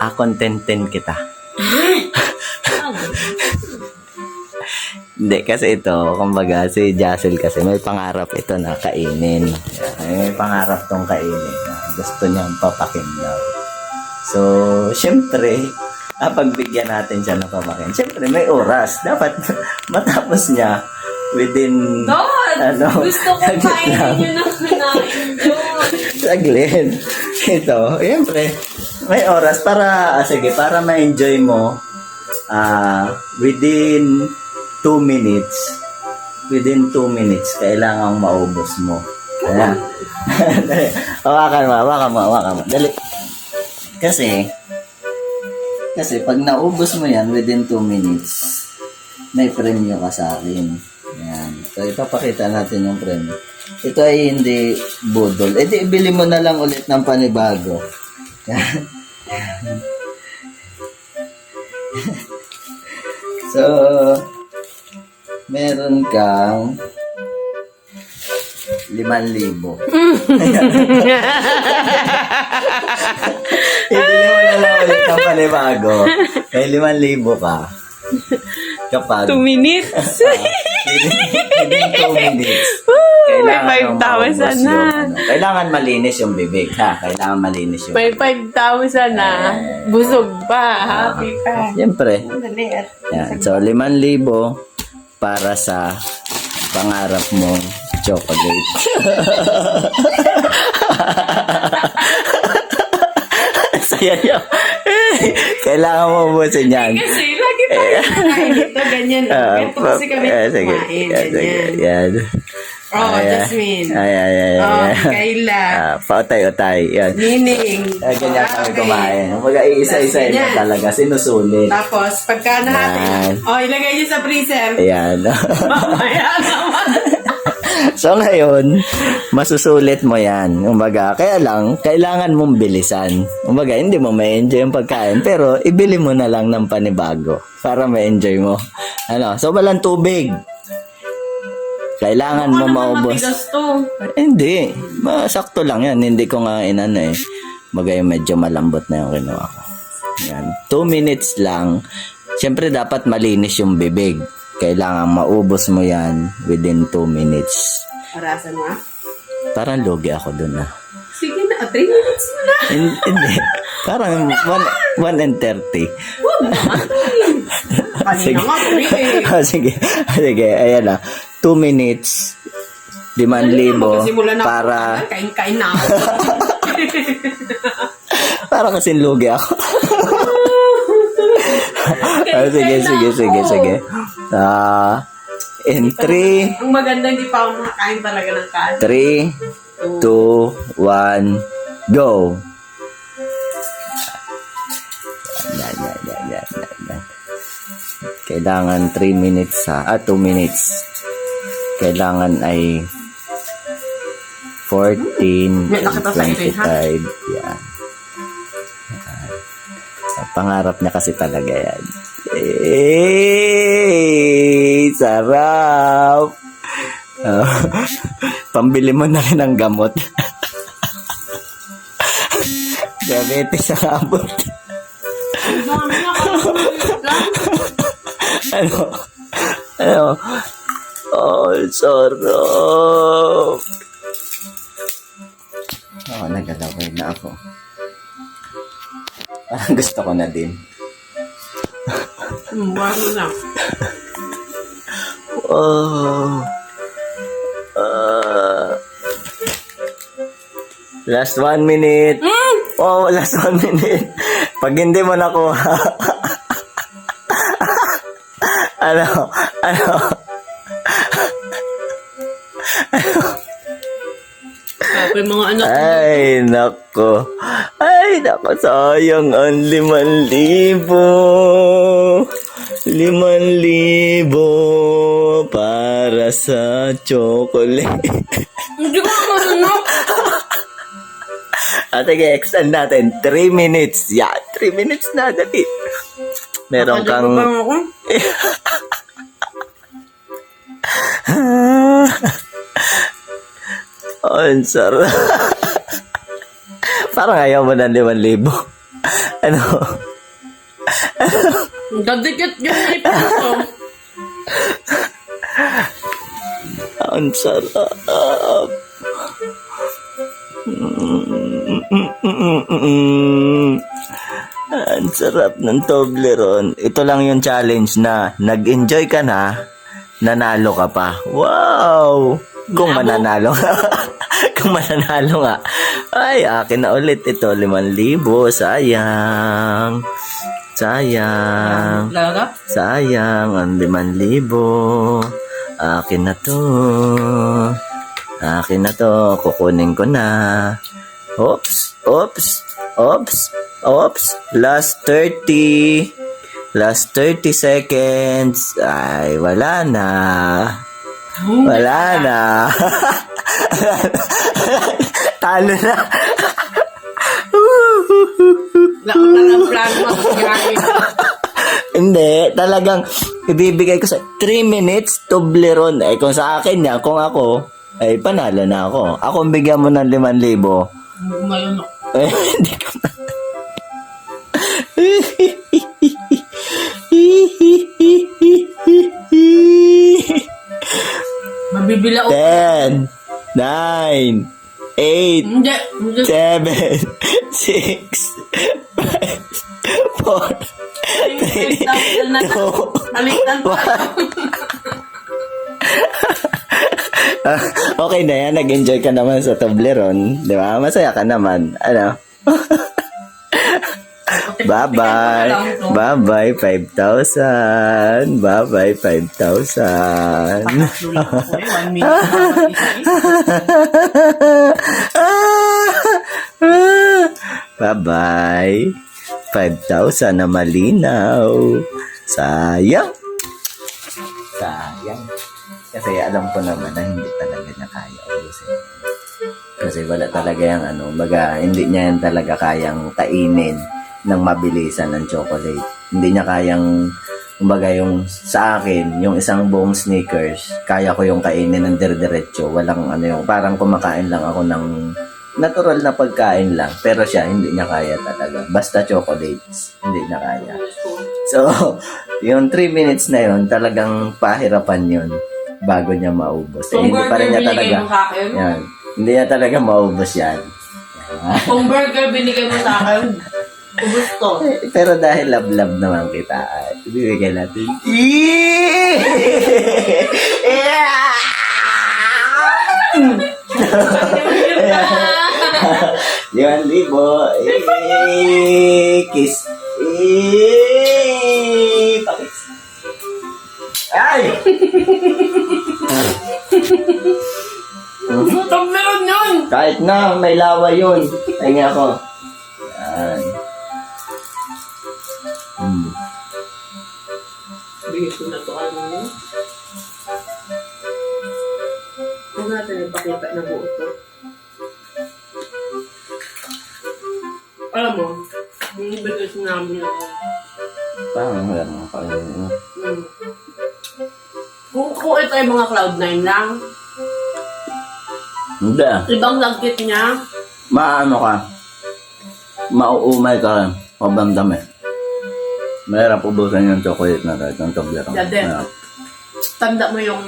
Ah, contentin kita. Hindi, kasi ito, kumbaga, si Jassel kasi may pangarap ito na kainin. May pangarap tong kainin. na Gusto niyang papakin daw. So, syempre, ah, pagbigyan natin siya ng papakin, syempre, may oras. Dapat matapos niya within... God! Ano? Gusto ko kainin nyo na kinain yun. Saglit. Ito, syempre, may oras para, ah, sige, para ma-enjoy mo ah within 2 minutes, within 2 minutes, kailangang maubos mo. Ayan. hawakan mo, hawakan mo, hawakan mo. Dali. Kasi, kasi pag naubos mo yan within 2 minutes, may premyo ka sa akin. Ayan. So, ipapakita natin yung premyo. Ito ay hindi budol. E di, ibili mo na lang ulit ng panibago. So, meron kang 5,000. Ibili mo na lang ulit ng panibago. May 5,000 ka. Kapag Two minutes. within, within 2 minutes. may mong 5,000 maubos na. yung ano. Kailangan malinis yung bibig, ha? Kailangan malinis yung May 5,000 na. Busog pa. Happy pa. Siyempre. Yan. So, 5,000 para sa pangarap mong chocolate. Saya niyo. Kailangan mo ubusin yan. Kasi lagi dito, ganyan. Ah, Ganito kasi kami ah, sige. kumain, Ah, sige. ganyan. Yan. Oh, Ay. Jasmine. Ay, ay, ay. Oh, ay. Kayla. Ah, pautay-utay. Yan. Nining. Ay, ganyan kami Okay. kumain. Kumbaga, iisa-isa Ganyan. talaga. Sinusulit. Tapos, pagka natin, oh, ilagay niyo sa freezer. Ayan. Mamaya naman. so ngayon, masusulit mo yan. Kumbaga, kaya lang, kailangan mong bilisan. Kumbaga, hindi mo ma-enjoy yung pagkain, pero ibili mo na lang ng panibago para ma-enjoy mo. Ano? So, walang tubig. Kailangan mo Ano maubos. to? Hindi. Masakto lang yan. Hindi ko nga inano eh. Bagay medyo malambot na yung kinuha ko. Yan. Two minutes lang. Siyempre dapat malinis yung bibig. Kailangan maubos mo yan within two minutes. Parasan mo ah. Parang lugi ako dun ah. Sige na, 3 minutes mo na. Hin- Hindi. Parang 1 and 30. Kanina nga, 3 eh. Ah, sige. Sige. Ayan na. 2 minutes. 5,000 Magsisimula na ako. para Kain-kain na ako. para kasing lugi ako. Ah, sige, sige, sige, sige. Ah, in 3, Ang maganda, hindi pa ako makakain talaga ng kain. 3, 2, 1, go! Yan, yan, yan, yan, yan, yan. Kailangan 3 minutes ha. Ah, 2 minutes. Kailangan ay 14, May nakita sa akin, ha? 25. Yan. Ang pangarap niya kasi talaga yan. Eh, sarap! Ah, pambili mo na rin ng gamot. Diabetes ang abot. Ano? Ano? Oh, sarap! Oo, oh, nagalaway na ako. Gusto ko na din. Walo na. Oh. Ah. last one minute. Oh, last one minute. Pag hindi mo nakuha. ano? Ano? Sabi mga anak. Ay, nako. Ay, nako, sayang ang liman libo. Liman libo para sa chocolate. Hindi ko na masunok. At sige, extend natin. 3 minutes. Yeah, 3 minutes na. Dali. Meron Kaya kang... bang ako? Ang sarap. Parang ayaw mo ng 5,000. ano? Dadikit yung ipin ko. Ang sarap. Ang sarap ng Toblerone. Ito lang yung challenge na nag-enjoy ka na, nanalo ka pa. Wow! Kung mananalo nga. Kung mananalo nga. Ay, akin na ulit ito. 5,000. Sayang. Sayang. Talaga? Sayang ang liman libo. Akin na to. Akin na to. Kukunin ko na. Oops. Oops. Oops. Oops. Last 30. Last 30 seconds. Ay, wala na. Wala na. Talo na. Wala ko na ng plano mag-gray. Hindi, talagang ibibigay ko sa 3 minutes Toblerone. Eh kung sa akin yan, kung ako, ay panalo na ako. Ako bigyan mo ng 5,000. Ngayon ako. Eh, hindi ka ma- Mabibila ako. 10, 9, 8, Hindi. Hindi. 7, 6, 5, 4, na to. Baliktad pa. okay na yan, nag-enjoy ka naman sa Toblerone, di ba? Masaya ka naman. Ano? Bye-bye. Bye-bye, 5,000. Bye-bye, 5,000. One minute. Bye-bye. 5,000 na malinaw. Sayang. Sayang. Kasi alam ko naman na hindi talaga niya kaya ubusin. Kasi wala talaga yung ano, baga, hindi niya yan talaga kayang kainin ng mabilisan ng chocolate. Hindi niya kayang, kumbaga yung sa akin, yung isang buong sneakers, kaya ko yung kainin ng dire-diretso. Walang ano yung, parang kumakain lang ako ng natural na pagkain lang. Pero siya, hindi niya kaya talaga. Basta chocolates, hindi niya kaya. So, yung 3 minutes na yun, talagang pahirapan yun bago niya maubos. Eh, hindi pa rin niya talaga, yan, hindi niya talaga maubos yan. kung burger binigay mo sa akin, ubus to. Eh, Pero dahil love-love naman kita, ay, ibibigay natin. Liwan libo. Kiss. Pakis. Ay! Utang meron yun! Kahit na, may lawa yun. Nga ako. Yan. Ipakita na buo to. Alam mo, yung invitation namin ako. Parang wala mga kainin. Mm. Kung, kung ito ay mga Cloud9 lang, Hindi ibang lagkit niya, Maano ka? Mauumay ka rin. Sobrang dami. Mahirap ubusan yung chocolate na kahit ng Toblerone. Dati. Mahirap. tanda mo yung...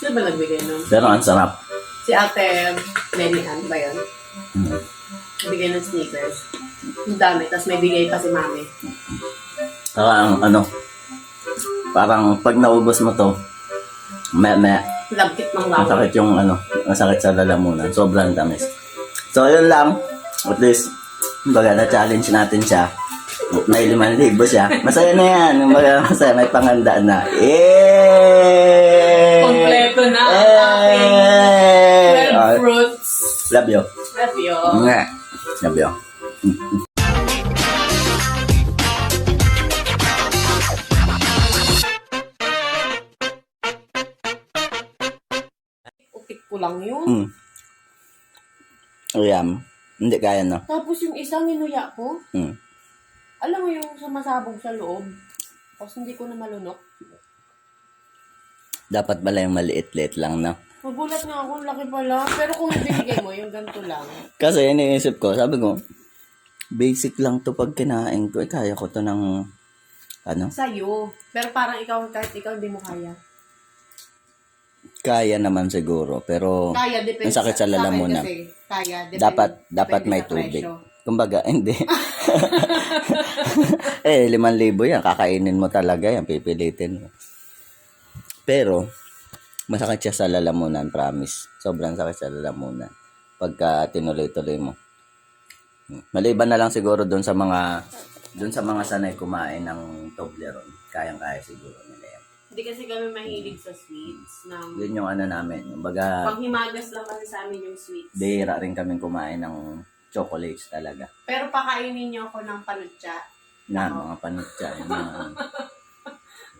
Sino ba nagbigay nun? Pero ang sarap. Si ate Lenny Ann ba yun? Hmm. Bigay ng sneakers. Ang dami, tapos may bigay pa si mami. Saka ang ano, parang pag naubos mo to, may, may, Lagkit ng lawa. masakit yung ano, masakit sa lalamunan. Sobrang tamis. So, yun lang. At least, baga na-challenge natin siya. May 5,000 siya. Masaya na yan. Baga, masaya, may pangandaan na. Eh! Na ang aking Eh! 12 Ah, fruits. Love you. Love you. Nga. Love you. Upik ko lang yun. Mm. Ayan. Hindi kaya no. Tapos yung isang inuya ko, Mm. alam mo yung sumasabog sa loob. Tapos hindi ko na malunok. Dapat pala yung maliit-liit lang, no? Magulat nga ako, laki pala. Pero kung binigay mo, yung ganito lang. Kasi iniisip ko, sabi ko, basic lang to pag kinain ko. Eh, kaya ko to ng, ano, Sa'yo. Pero parang ikaw, kahit ikaw, hindi mo kaya. kaya naman siguro. Pero, Kaya, depende. Ang sakit sa lalamunan. akin kasi, kaya, depende. dapat, dapat depende may sa tubig. presyo. Kumbaga, hindi. eh, liman libo yan. Kakainin mo talaga yan. Pipilitin mo. Pero, masakit siya sa lalamunan, promise. Sobrang sakit sa lalamunan. Pagka tinuloy-tuloy mo. Maliban na lang siguro doon sa mga doon sa mga sanay kumain ng Toblerone. Kayang-kaya siguro nila yan. Hindi kasi kami mahilig sa sweets. Ng, Yun yung ano namin. Yung baga, panghimagas lang kasi sa amin yung sweets. bihira rin kaming kumain ng chocolates talaga. Pero pakainin niyo ako ng panutsa. Na, mga panutsa. Yung mga,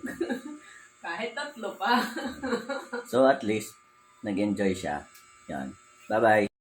Kahit tatlo pa. So at least, nag-enjoy siya. Yan. Bye-bye.